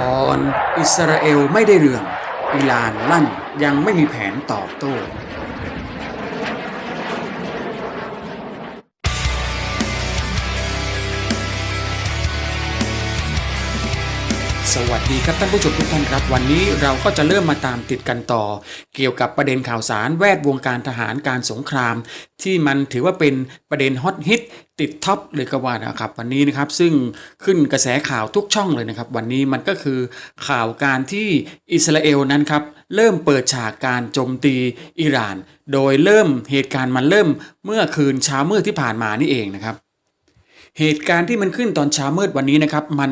ตอน อิสราเอลไม่ได้เรื่อง อิหร่านลั่นยังไม่มีแผนตอบโต้ สวัสดีครับท่านผู้ชมทุกท่านครับ วันนี้เราก็จะเริ่มมาตามติดกันต่อ เกี่ยวกับประเด็นข่าวสารแวดวงการทหารการสงคราม ที่มันถือว่าเป็นประเด็นฮอตฮิตติดท็อปเลยก็ว่านะครับวันนี้นะครับซึ่งขึ้นกระแสข่าวทุกช่องเลยนะครับ วันนี้มันก็คือข่าวการที่อิสราเอลนั้นครับเริ่มเปิดฉากการโจมตีอิหร่าน โดยเริ่มเหตุการณ์มันเริ่มเมื่อคืนเช้ามืดที่ผ่านมานี่เองนะครับเหตุการณ์ที่มันขึ้นตอนเช้ามืดวันนี้นะครับ มัน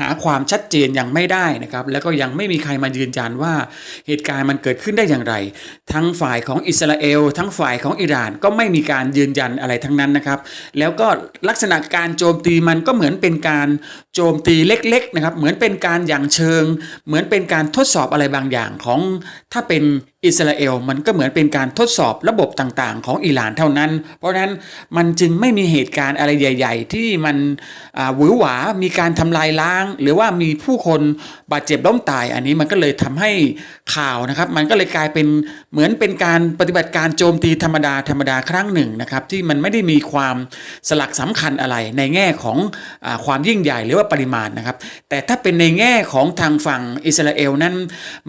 หาความชัดเจนยังไม่ได้นะครับแล้วก็ยังไม่มีใครมายืนยันว่าเหตุการณ์มันเกิดขึ้นได้อย่างไร ทั้งฝ่ายของอิสราเอล ทั้งฝ่ายของอิหร่านก็ไม่มีการยืนยันอะไรทั้งนั้นนะครับ แล้วก็ลักษณะการโจมตีมันก็เหมือนเป็นการโจมตีเล็กๆนะครับเหมือนเป็นการอย่างเชิง เหมือนเป็นการทดสอบอะไรบางอย่างของถ้าเป็น อิสราเอลมันก็เหมือนเป็นการทดสอบระบบต่างๆ ของอิหร่านเท่านั้น เพราะนั้นมันจึงไม่มีเหตุการณ์อะไรใหญ่ ๆ ที่มันหวือหวา มีการทำลายล้าง หรือว่ามีผู้คนบาดเจ็บล้มตาย อันนี้มันก็เลยทำให้ข่าวนะครับ มันก็เลยกลายเป็นเหมือนเป็นการปฏิบัติการโจมตีธรรมดาธรรมดาครั้งหนึ่งนะครับที่มันไม่ได้มีความสลักสำคัญอะไรในแง่ของอความยิ่งใหญ่หรือว่าปริมาณนะครับ แต่ถ้าเป็นในแง่ของทางฝั่งอิสราเอลนั้น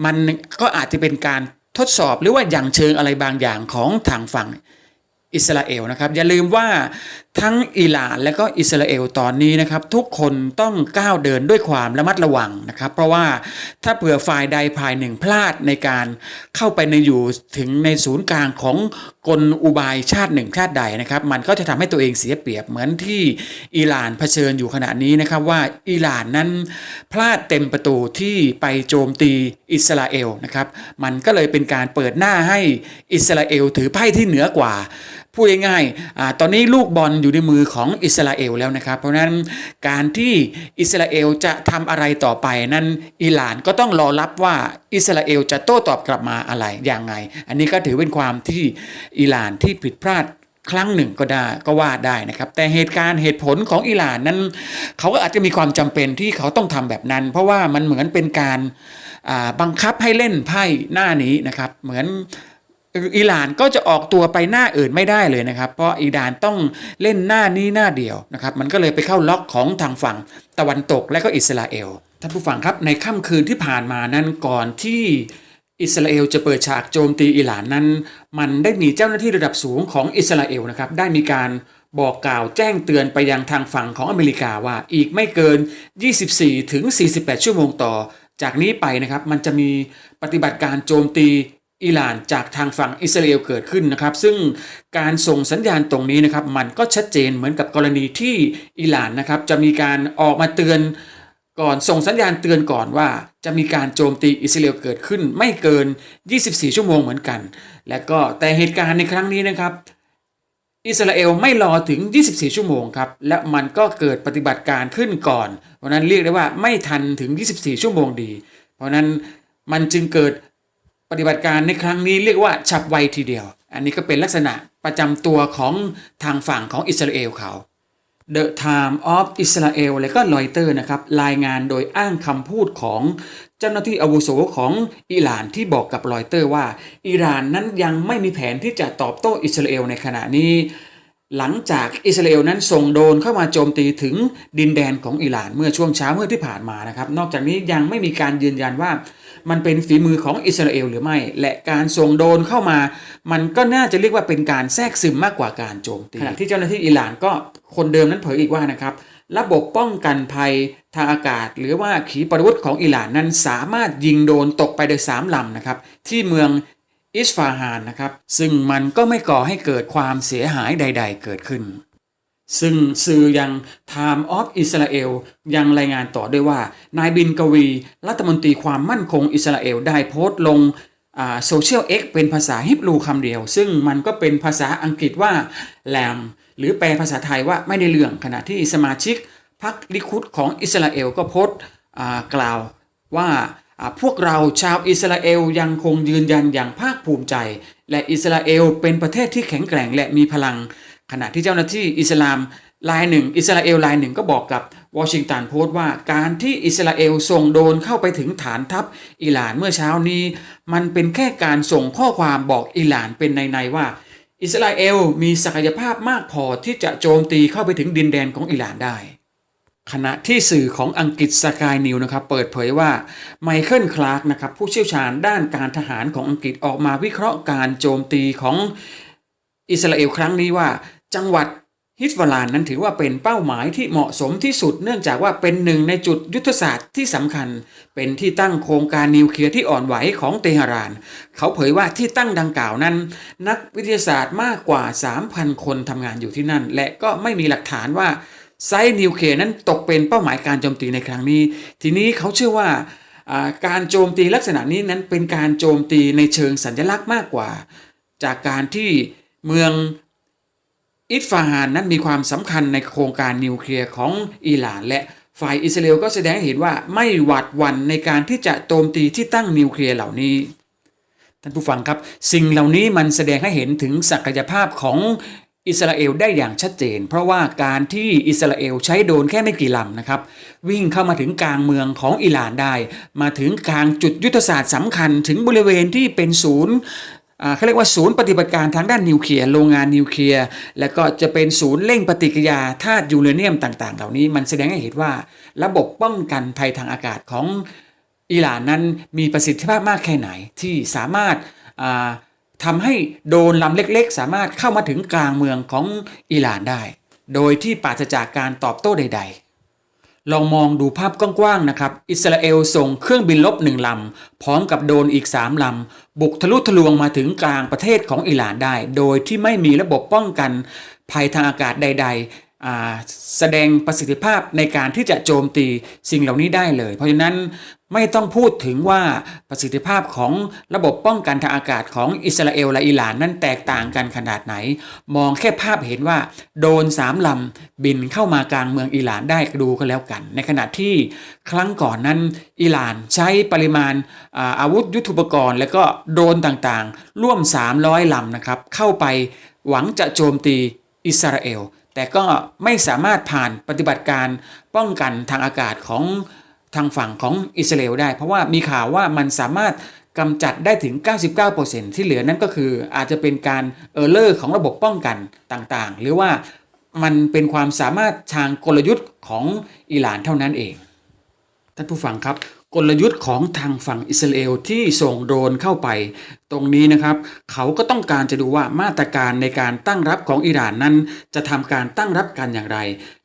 มันก็อาจจะเป็นการ ทดสอบหรือว่าอย่างเชิงอะไรบางอย่างของทางฝั่งอิสราเอลนะครับอย่าลืมว่า ทั้งอิหร่านและก็อิสราเอลตอนนี้นะครับ ทุกคนต้องก้าวเดินด้วยความระมัดระวังนะครับ เพราะว่าถ้าเผื่อฝ่ายใดภายหนึ่งพลาดในการเข้าไปในอยู่ถึงในศูนย์กลางของกลอุบายชาติหนึ่งชาติใดนะครับ มันก็จะทำให้ตัวเองเสียเปรียบเหมือนที่อิหร่านเผชิญอยู่ขณะนี้นะครับ ว่าอิหร่านนั้นพลาดเต็มประตูที่ไปโจมตีอิสราเอลนะครับ มันก็เลยเป็นการเปิดหน้าให้อิสราเอลถือไพ่ที่เหนือกว่า พูดง่ายๆตอนนี้ลูกบอลอยู่ในมือของอิสราเอลแล้วนะครับ เพราะนั้นการที่อิสราเอลจะทำอะไรต่อไปนั้นอิหร่านก็ต้องรอรับว่าอิสราเอลจะโต้ตอบกลับมาอะไรอย่างไง อันนี้ก็ถือเป็นความที่อิหร่านที่ผิดพลาดครั้งหนึ่งก็ได้ก็ว่าได้นะครับ แต่เหตุการณ์เหตุผลของอิหร่านนั้น เขาก็อาจจะมีความจำเป็นที่เขาต้องทำแบบนั้น เพราะว่ามันเหมือนเป็นการาบังคับให้เล่นไพ่หน้านี้นะครับ เหมือน อิหร่านก็จะออกตัวไปหน้าอื่นไม่ได้เลยนะครับ เพราะอิหร่านต้องเล่นหน้านี้หน้าเดียวนะครับ มันก็เลยไปเข้าล็อกของทางฝั่งตะวันตกและก็อิสราเอลท่านผู้ฟังครับในค่ำคืนที่ผ่านมานั้นก่อนที่อิสราเอลจะเปิดฉากโจมตีอิหร่านนั้น มันได้มีเจ้าหน้าที่ระดับสูงของอิสราเอลนะครับได้มีการบอกกล่าวแจ้งเตือนไปยังทางฝั่งของอเมริกาว่าอีกไม่เกิน 24 ถึง 48 ชั่วโมงต่อ จากนี้ไปนะครับมันจะมีปฏิบัติการโจมตี อิหร่านจากทางฝั่งอิสราเอลเกิดขึ้นนะครับ ซึ่งการส่งสัญญาณตรงนี้นะครับมันก็ชัดเจนเหมือนกับกรณีที่อิหร่านนะครับจะมีการออกมาเตือนก่อนส่งสัญญาณเตือนก่อนว่า จะมีการโจมตีอิสราเอลเกิดขึ้นไม่เกิน 24 ชั่วโมงเหมือนกัน และก็แต่เหตุการณ์ในครั้งนี้นะครับ อิสราเอลไม่รอถึง 24 ชั่วโมงครับและมันก็เกิดปฏิบัติการขึ้นก่อนเพราะนั้นเรียกได้ว่าไม่ทันถึง 24 ชั่วโมงดี เพราะนั้นมันจึงเกิด ฏิบัติการในครั้งนี้เรียกว่าฉับไวทีเดียว อันนี้ก็เป็นลักษณะประจำตัวของทางฝั่งของอิสราเอลเขา The Time of Israel และก็รอยเตอร์นะครับ รายงานโดยอ้างคำพูดของเจ้าหน้าที่อาวุโสของอิหร่านที่บอกกับรอยเตอร์ว่าอิหร่านนั้นยังไม่มีแผนที่จะตอบโต้อิสราเอลในขณะนี้ หลังจากอิสราเอลนั้นส่งโดรนเข้ามาโจมตีถึงดินแดนของอิหร่านเมื่อช่วงเช้าเมื่อที่ผ่านมานะครับ นอกจากนี้ยังไม่มีการยืนยันว่า มันเป็นฝีมือของอิสราเอลหรือไม่ และการส่งโดนเข้ามา มันก็น่าจะเรียกว่าเป็นการแทรกซึมมากกว่าการโจมตีขณะที่เจ้าหน้าที่อิหร่านก็คนเดิมนั้นเผยอีกว่านะครับระบบป้องกันภัยทางอากาศ หรือว่าขีปนาวุธของอิหร่านนั้นสามารถยิงโดนตกไปโดยสามลำนะครับที่เมืองอิสฟาฮานนะครับซึ่งมันก็ไม่ก่อให้เกิดความเสียหายใด ๆ เกิดขึ้น ซึ่งสื่อยัง Time of Israel ยังรายงานต่อด้วยว่า นายบินกวี รัฐมนตรีความมั่นคงอิสราเอลได้โพสต์ลงโซเชียลเอ็กเป็นภาษาฮิบรูคำเดียว ซึ่งมันก็เป็นภาษาอังกฤษว่าแลมหรือแปลภาษาไทยว่าไม่ได้เรื่องขณะที่สมาชิกพรรคลิคุดของอิสราเอลก็โพสต์กล่าวว่าอ่าพวกเราชาวอิสราเอลยังคงยืนยันอย่างภาคภูมิใจ และอิสราเอลเป็นประเทศที่แข็งแกร่งและมีพลัง ขณะที่เจ้าหน้าที่อิสลามรายหนึ่ง อิสราเอลรายหนึ่งก็บอกกับวอชิงตันโพสต์ว่าการที่อิสราเอลส่งโดนเข้าไปถึงฐานทัพอิหร่านเมื่อเช้านี้ มันเป็นแค่การส่งข้อความบอกอิหร่านเป็นในๆว่า อิสราเอลมีศักยภาพมากพอที่จะโจมตีเข้าไปถึงดินแดนของอิหร่านได้ ขณะที่สื่อของอังกฤษสกายนิวนะครับเปิดเผยว่าไมเคิลคลาร์กนะครับผู้เชี่ยวชาญด้านการทหารของอังกฤษออกมาวิเคราะห์การโจมตีของอิสราเอลครั้งนี้ว่า จังหวัดฮิสบาลานนั้นถือว่าเป็นเป้าหมายที่เหมาะสมที่สุดเนื่องจากว่าเป็นหนึ่งในจุดยุทธศาสตร์ที่สำคัญ เป็นที่ตั้งโครงการนิวเคลียร์ที่อ่อนไหวของเตหะราน เขาเผยว่าที่ตั้งดังกล่าวนั้น นักวิทยาศาสตร์มากกว่า 3,000 คนทำงานอยู่ที่นั่น และก็ไม่มีหลักฐานว่าไซต์นิวเคลียร์นั้นตกเป็นเป้าหมายการโจมตีในครั้งนี้ ทีนี้เขาเชื่อว่าอ่าการโจมตีลักษณะนี้นั้นเป็นการโจมตีในเชิงสัญลักษณ์มากกว่า จากการที่เมือง อิสฟาฮานนั้นมีความสำคัญในโครงการนิวเคลียร์ของอิหร่าน และฝ่ายอิสราเอลก็แสดงให้เห็นว่าไม่หวาดหวั่นในการที่จะโจมตีที่ตั้งนิวเคลียร์เหล่านี้ท่านผู้ฟังครับ สิ่งเหล่านี้มันแสดงให้เห็นถึงศักยภาพของอิสราเอลได้อย่างชัดเจน เพราะว่าการที่อิสราเอลใช้โดรนแค่ไม่กี่ลำนะครับ วิ่งเข้ามาถึงกลางเมืองของอิหร่านได้ มาถึงกลางจุดยุทธศาสตร์สำคัญถึงบริเวณที่เป็นศูนย์ เขาเรียกว่าศูนย์ปฏิบัติการทางด้านนิวเคลียร์โรงงานนิวเคลียร์แล้วก็จะเป็นศูนย์เร่งปฏิกิริยาธาตุยูเรเนียมต่างๆ เหล่านี้มันแสดงให้เห็นว่า ระบบป้องกันภัยทางอากาศของอิหร่านนั้นมีประสิทธิภาพมากแค่ไหนที่สามารถอ่าทำให้โดนลำเล็กๆ สามารถเข้ามาถึงกลางเมืองของอิหร่านได้ โดยที่ปราศจากการตอบโต้ใด ๆ ลองมองดูภาพกว้างๆนะครับ อิสราเอลส่งเครื่องบินลบหนึ่งลำ พร้อมกับโดรนอีก 3 ลำ บุกทะลุทะลวงมาถึงกลางประเทศของอิหร่านได้ โดยที่ไม่มีระบบป้องกันภัยทางอากาศใดๆ แสดงประสิทธิภาพในการที่จะโจมตีสิ่งเหล่านี้ได้เลย เพราะฉะนั้นไม่ต้องพูดถึงว่าประสิทธิภาพของระบบป้องกันทางอากาศของอิสราเอลและอิหร่านนั้นแตกต่างกันขนาดไหน มองแค่ภาพเห็นว่า โดนสามลำบินเข้ามากลางเมืองอิหร่านได้ดูก็แล้วกัน ในขณะที่ครั้งก่อนนั้นอิหร่านใช้ปริมาณอาวุธยุทโธปกรณ์ และก็โดนต่างๆ ร่วม 300ลำนะครับเข้าไปหวังจะโจมตีอิสราเอล แต่ก็ไม่สามารถผ่านปฏิบัติการป้องกันทางอากาศของทางฝั่งของอิสราเอลได้ เพราะว่ามีข่าวว่ามันสามารถกำจัดได้ถึง 99%ที่เหลือนั่นก็คืออาจจะเป็นการเออร์เลอร์ของระบบป้องกันต่างๆ หรือว่ามันเป็นความสามารถทางกลยุทธ์ของอิหร่านเท่านั้นเอง ท่านผู้ฟังครับ กลยุทธ์ของทางฝั่งอิสราเอลที่ส่งโดรนเข้าไป ตรงนี้นะครับ เขาก็ต้องการจะดูว่ามาตรการในการตั้งรับของอิหร่านนั้น จะทำการตั้งรับกันอย่างไร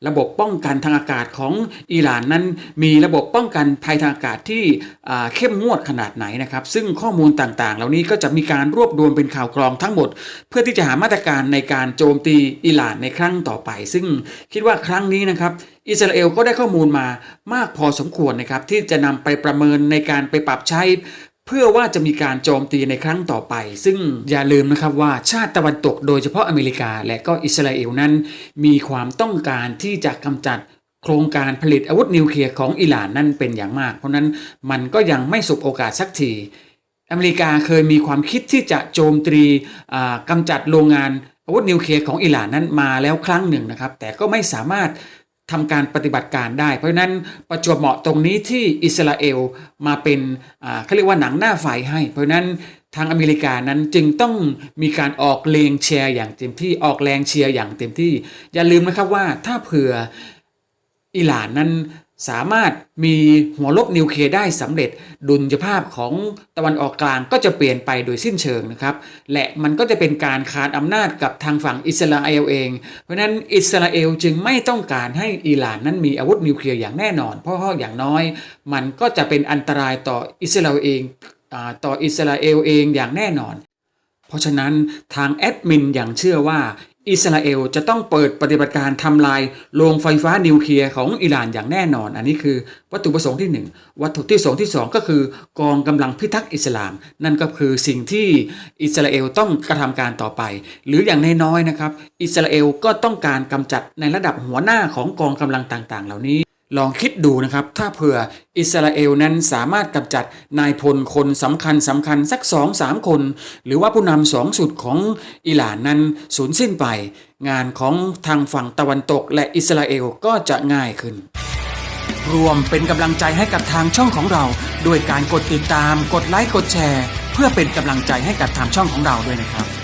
ระบบป้องกันทางอากาศของอิหร่านนั้น มีระบบป้องกันภัยทางอากาศที่เข้มงวดขนาดไหนนะครับ ซึ่งข้อมูลต่างๆ เหล่านี้ก็จะมีการรวบรวมเป็นข่าวกรองทั้งหมด เพื่อที่จะหามาตรการในการโจมตีอิหร่านในครั้งต่อไป ซึ่งคิดว่าครั้งนี้นะครับอิสราเอลก็ได้ข้อมูลมามากพอสมควรนะครับที่จะนำไปประเมินในการไปปรับใช้ เพื่อว่าจะมีการโจมตีในครั้งต่อไป ซึ่งอย่าลืมนะครับว่าชาติตะวันตกโดยเฉพาะอเมริกา และก็อิสราเอลนั้น มีความต้องการที่จะกำจัดโครงการผลิตอาวุธนิวเคลียร์ของอิหร่านนั่นเป็นอย่างมาก เพราะนั้นมันก็ยังไม่สบโอกาสสักทีอเมริกาเคยมีความคิดที่จะโจมตีอ่ากำจัดโรงงานอาวุธนิวเคลียร์ของอิหร่านนั้นมาแล้วครั้งหนึ่งนะครับ แต่ก็ไม่สามารถ ทำการปฏิบัติการได้ เพราะฉะนั้นประจวบเหมาะตรงนี้ที่อิสราเอลมาเป็นเขาเรียกว่าหนังหน้าไฟให้ เพราะฉะนั้นทางอเมริกานั้นจึงต้องมีการออกเลงเชียร์อย่างเต็มที่ออกแรงเชียร์อย่างเต็มที่ อย่าลืมนะครับว่าถ้าเผื่ออิหร่านนั้น สามารถมีหัวลบนิวเคลียร์ได้สำเร็จดุลยภาพของตะวันออกกลางก็จะเปลี่ยนไปโดยสิ้นเชิงนะครับ และมันก็จะเป็นการคานอำนาจกับทางฝั่งอิสราเอลเอง เพราะนั้นอิสราเอลจึงไม่ต้องการให้อิหร่านนั้นมีอาวุธนิวเคลียร์อย่างแน่นอน เพราะาอย่างน้อย มันก็จะเป็นอันตรายต่ออิสราเอลเองต่ออิสราเอลเองอย่างแน่นอน เพราะฉะนั้นทางแอดมินอย่างเชื่อว่า อิสราเอลจะต้องเปิดปฏิบัติการทำลายโรงไฟฟ้านิวเคลียร์ของอิหร่านอย่างแน่นอน อันนี้คือวัตถุประสงค์ที่ 1 วัตถุที่สองที่สองก็คือกองกำลังพิทักษ์อิสลาม นั่นก็คือสิ่งที่อิสราเอลต้องกระทำการต่อไป หรืออย่างน้อยๆนะครับ อิสราเอลก็ต้องการกำจัดในระดับหัวหน้าของกองกำลังต่างๆ เหล่านี้ ลองคิดดูนะครับ ถ้าเผื่ออิสราเอลนั้นสามารถกำจัดนายพลคนสำคัญสำคัญสักสองสามคน หรือว่าผู้นำสองสุดของอิหร่านนั้นสูญสิ้นไป งานของทางฝั่งตะวันตก และอิสราเอลก็จะง่ายขึ้น รวมเป็นกำลังใจให้กับทางช่องของเรา ด้วยการกดติดตาม กดไลค์กดแชร์ เพื่อเป็นกำลังใจให้กับทางช่องของเราด้วยนะครับ